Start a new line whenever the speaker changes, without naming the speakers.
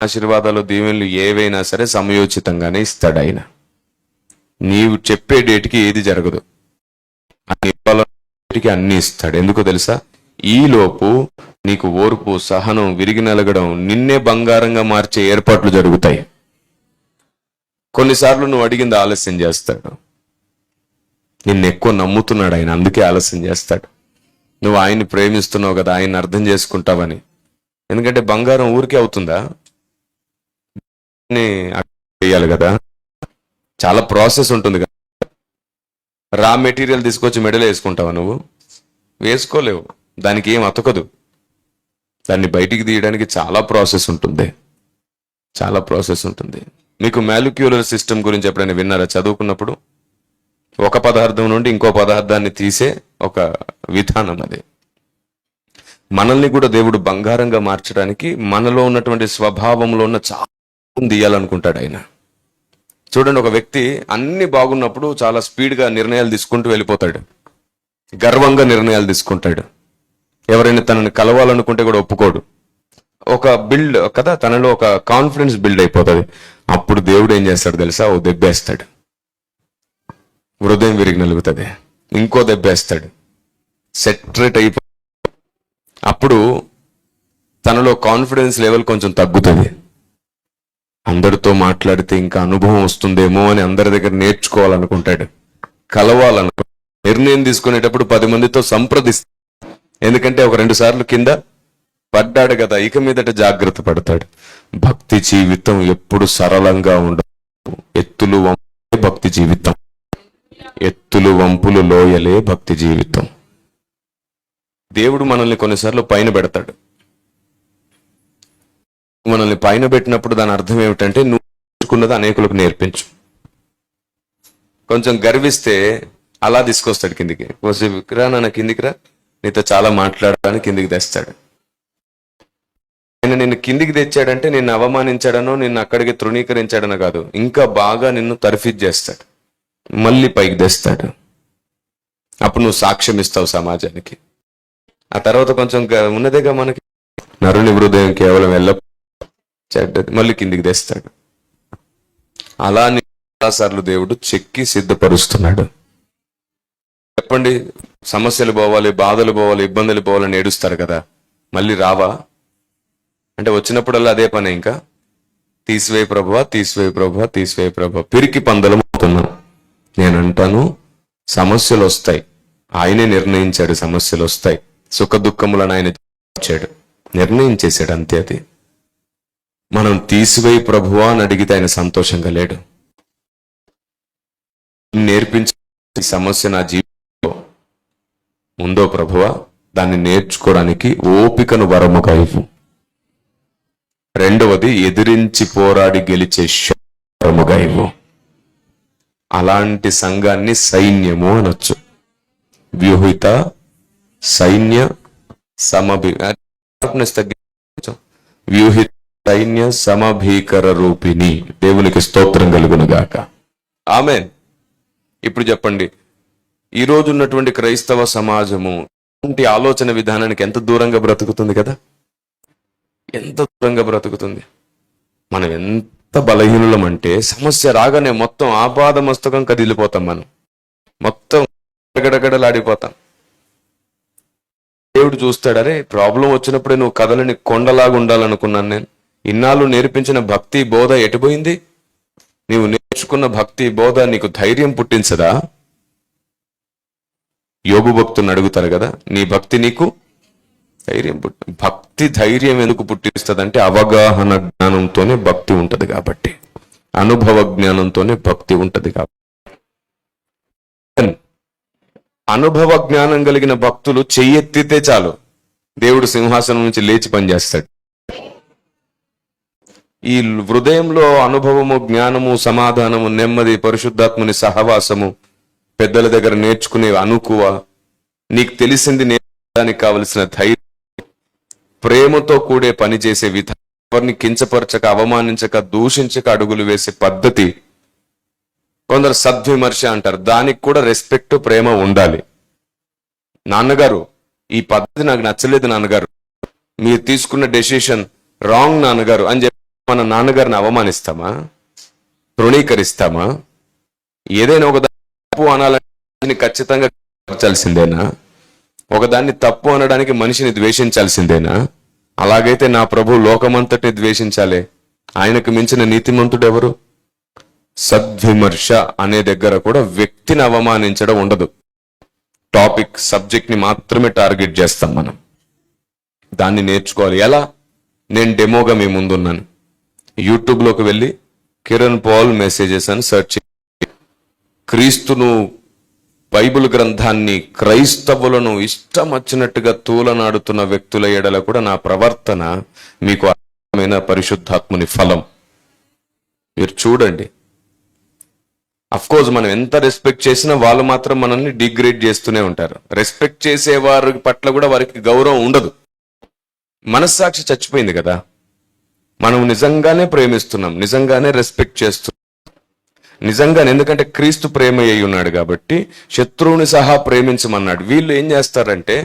ఆశీర్వాదాలు దీవెనలు ఏవైనా సరే సమయోచితంగానే ఇస్తాడు ఆయన నీవు చెప్పే డేట్కి ఏది జరగదు. ఇవ్వాలకి అన్ని ఇస్తాడు. ఎందుకో తెలుసా? ఈలోపు నీకు ఓర్పు సహనం విరిగి నలగడం నిన్నే బంగారంగా మార్చే ఏర్పాట్లు జరుగుతాయి. కొన్నిసార్లు నువ్వు అడిగింది ఆలస్యం చేస్తాడు. నిన్ను ఎక్కువ నమ్ముతున్నాడు ఆయన అందుకే ఆలస్యం చేస్తాడు. నువ్వు ఆయన్ని ప్రేమిస్తున్నావు కదా ఆయన్ని అర్థం చేసుకుంటావని. ఎందుకంటే బంగారం ఊరికే అవుతుందా? చేయాలి కదా. చాలా ప్రాసెస్ ఉంటుంది కదా. రా మెటీరియల్ తీసుకొచ్చి మెడలు వేసుకుంటావా నువ్వు? వేసుకోలేవు. దానికి ఏం అతకదు. దాన్ని బయటికి తీయడానికి చాలా ప్రాసెస్ ఉంటుంది. చాలా ప్రాసెస్ ఉంటుంది. మీకు మ్యాలిక్యులర్ సిస్టమ్ గురించి ఎప్పుడైనా విన్నారా చదువుకున్నప్పుడు? ఒక పదార్థం నుండి ఇంకో పదార్థాన్ని తీసే ఒక విధానం అది. మనల్ని కూడా దేవుడు బంగారంగా మార్చడానికి మనలో ఉన్నటువంటి స్వభావంలో ఉన్న చాలా తీయాలనుకుంటాడు ఆయన. చూడండి ఒక వ్యక్తి అన్ని బాగున్నప్పుడు చాలా స్పీడ్గా నిర్ణయాలు తీసుకుంటూ వెళ్ళిపోతాడు. గర్వంగా నిర్ణయాలు తీసుకుంటాడు. ఎవరైనా తనని కలవాలనుకుంటే కూడా ఒప్పుకోడు. ఒక బిల్డ్ కదా తనలో ఒక కాన్ఫిడెన్స్ బిల్డ్ అయిపోతుంది. అప్పుడు దేవుడు ఏం చేస్తాడు తెలుసా? ఓ దెబ్బేస్తాడు. హృదయం విరిగి నలుగుతుంది. ఇంకో దెబ్బేస్తాడు. సెటరేట్ అయిపో అప్పుడు తనలో కాన్ఫిడెన్స్ లెవెల్ కొంచెం తగ్గుతుంది. అందరితో మాట్లాడితే ఇంకా అనుభవం వస్తుందేమో అని అందరి దగ్గర నేర్చుకోవాలనుకుంటాడు. కలవాలనుకు నిర్ణయం తీసుకునేటప్పుడు పది మందితో సంప్రదిస్తాడు ఎందుకంటే ఒక రెండు సార్లు కింద పడ్డాడు కదా ఇక మీదట జాగ్రత్త పడతాడు. భక్తి జీవితం ఎప్పుడు సరళంగా ఉండదు ఎత్తులు వంపులే భక్తి జీవితం. ఎత్తులు వంపులు లోయలే భక్తి జీవితం. దేవుడు మనల్ని కొన్నిసార్లు పైన పెడతాడు. మనల్ని పైన పెట్టినప్పుడు దాని అర్థం ఏమిటంటే నువ్వు నేర్చుకున్నది అనేకులకు నేర్పించు. కొంచెం గర్విస్తే అలా తీసుకొస్తాడు కిందికి. కొంచెం రా నాన్న కిందికి రా. నీతో చాలా మాట్లాడడానికి కిందికి తెస్తాడు. ఆయన నిన్ను కిందికి తెచ్చాడంటే నిన్ను అవమానించాడనో నిన్ను అక్కడికి తృణీకరించాడనో కాదు. ఇంకా బాగా నిన్ను తర్ఫీజ్ చేస్తాడు. మళ్ళీ పైకి తెస్తాడు. అప్పుడు నువ్వు సాక్ష్యం ఇస్తావు సమాజానికి. ఆ తర్వాత కొంచెం ఉన్నదేగా మనకి? నరుని హృదయం కేవలం ఎల్ల చెడ్డది మళ్ళీ కిందికి తెస్తాడు. అలా చాలాసార్లు సార్లు దేవుడు చెక్కి సిద్ధపరుస్తున్నాడు. చెప్పండి సమస్యలు పోవాలి బాధలు పోవాలి ఇబ్బందులు పోవాలని ఏడుస్తారు కదా. మళ్ళీ రావా? అంటే వచ్చినప్పుడల్లా అదే పని ఇంకా? తీసివే ప్రభువా తీసివే ప్రభువా తీసివే ప్రభు పిరికి పందలం అవుతున్నాం. నేను అంటాను సమస్యలు వస్తాయి. ఆయనే నిర్ణయించాడు సమస్యలు వస్తాయి. సుఖ దుఃఖములను ఆయన ఇచ్చాడు నిర్ణయించేశాడు అంతే అది. మనం తీసివేయి ప్రభువా అని అడిగితే ఆయన సంతోషంగా లేడు. నేర్పించే సమస్య నా జీవితంలో ఉందో ప్రభువా? దాన్ని నేర్చుకోవడానికి ఓపికను వరముగా ఇవ్వు. రెండవది ఎదిరించి పోరాడి గెలిచే శక్తి వరముగా ఇవ్వు. అలాంటి సంఘాన్ని సైన్యము అనొచ్చు. వ్యూహిత సైన్య సమభి తగ్గించు. వ్యూహిత సైన్య సమభీకర రూపిణి. దేవునికి స్తోత్రం కలుగునుగాక. ఆమె ఇప్పుడు చెప్పండి. ఈ రోజు ఉన్నటువంటి క్రైస్తవ సమాజము ఇలాంటి ఆలోచన విధానానికి ఎంత దూరంగా బ్రతుకుతుంది కదా? ఎంత దూరంగా బ్రతుకుతుంది? మనం ఎంత బలహీనులం అంటే సమస్య రాగానే మొత్తం ఆపాద మస్తకం కదిలిపోతాం మనం. మొత్తం గడగడలాడిపోతాం దేవుడు చూస్తాడరే ప్రాబ్లం వచ్చినప్పుడే నువ్వు కథలని కొండలాగా ఉండాలనుకున్నాను నేను. ఇన్నాళ్ళు నేర్పించిన భక్తి బోధ ఎటుపోయింది? నీవు నేర్చుకున్న భక్తి బోధ నీకు ధైర్యం పుట్టించదా? యోగు భక్తుని అడుగుతారు కదా నీ భక్తి నీకు ధైర్యం పుట్టి భక్తి ధైర్యం ఎందుకు పుట్టిస్తుందంటే అవగాహన జ్ఞానంతోనే భక్తి ఉంటుంది కాబట్టి అనుభవ జ్ఞానంతోనే భక్తి ఉంటుంది కాబట్టి అనుభవ జ్ఞానం కలిగిన భక్తులు చెయ్యెత్తితే చాలు. దేవుడు సింహాసనం నుంచి లేచి పనిచేస్తాడు. ఈ హృదయంలో అనుభవము జ్ఞానము సమాధానము నెమ్మది పరిశుద్ధాత్ముని సహవాసము పెద్దల దగ్గర నేర్చుకునే అనుకువ నీకు తెలిసింది నేర్చుకోవడానికి కావలసిన ధైర్యం ప్రేమతో కూడే పని చేసే విధానం ఎవరిని కించపరచక అవమానించక దూషించక అడుగులు వేసే పద్ధతి. కొందరు సద్విమర్శ అంటారు దానికి కూడా రెస్పెక్ట్ ప్రేమ ఉండాలి. నాన్నగారు ఈ పద్ధతి నాకు నచ్చలేదు నాన్నగారు. మీరు తీసుకున్న డెసిషన్ రాంగ్ నాన్నగారు అని చెప్పి మన నాన్నగారిని అవమానిస్తామా? తృణీకరిస్తామా? ఏదైనా ఒక తప్పు అనాలని ఖచ్చితంగా మార్చాల్సిందేనా ఒకదాన్ని తప్పు అనడానికి మనిషిని ద్వేషించాల్సిందేనా? అలాగైతే నా ప్రభు లోకమంతటిని ద్వేషించాలి. ఆయనకు మించిన నీతిమంతుడు ఎవరు? సద్విమర్శ అనే దగ్గర కూడా వ్యక్తిని అవమానించడం ఉండదు. టాపిక్ సబ్జెక్ట్ని మాత్రమే టార్గెట్ చేస్తాం మనం. దాన్ని నేర్చుకోవాలి. ఎలా? నేను డెమోగా మీ ముందున్నాను. యూట్యూబ్లోకి వెళ్ళి కిరణ్ పాల్ మెసేజెస్ అని సెర్చ్ క్రీస్తును బైబిల్ గ్రంథాన్ని క్రైస్తవులను ఇష్టం వచ్చినట్టుగా తూలనాడుతున్న వ్యక్తుల ఎడల కూడా నా ప్రవర్తన మీకు అర్థమైన పరిశుద్ధాత్ముని ఫలం. మీరు చూడండి. కోర్స్ మనం ఎంత రెస్పెక్ట్ చేసినా వాళ్ళు మాత్రం మనల్ని డిగ్రేడ్ చేస్తూనే ఉంటారు. రెస్పెక్ట్ చేసే వారి పట్ల కూడా వారికి గౌరవం ఉండదు. మనస్సాక్షి చచ్చిపోయింది కదా. మనం నిజంగానే ప్రేమిస్తున్నాం నిజంగానే రెస్పెక్ట్ చేస్తున్నాం. నిజంగానే ఎందుకంటే క్రీస్తు ప్రేమ అయి ఉన్నాడు కాబట్టి శత్రువుని సహా ప్రేమించమన్నాడు. వీళ్ళు ఏం చేస్తారంటే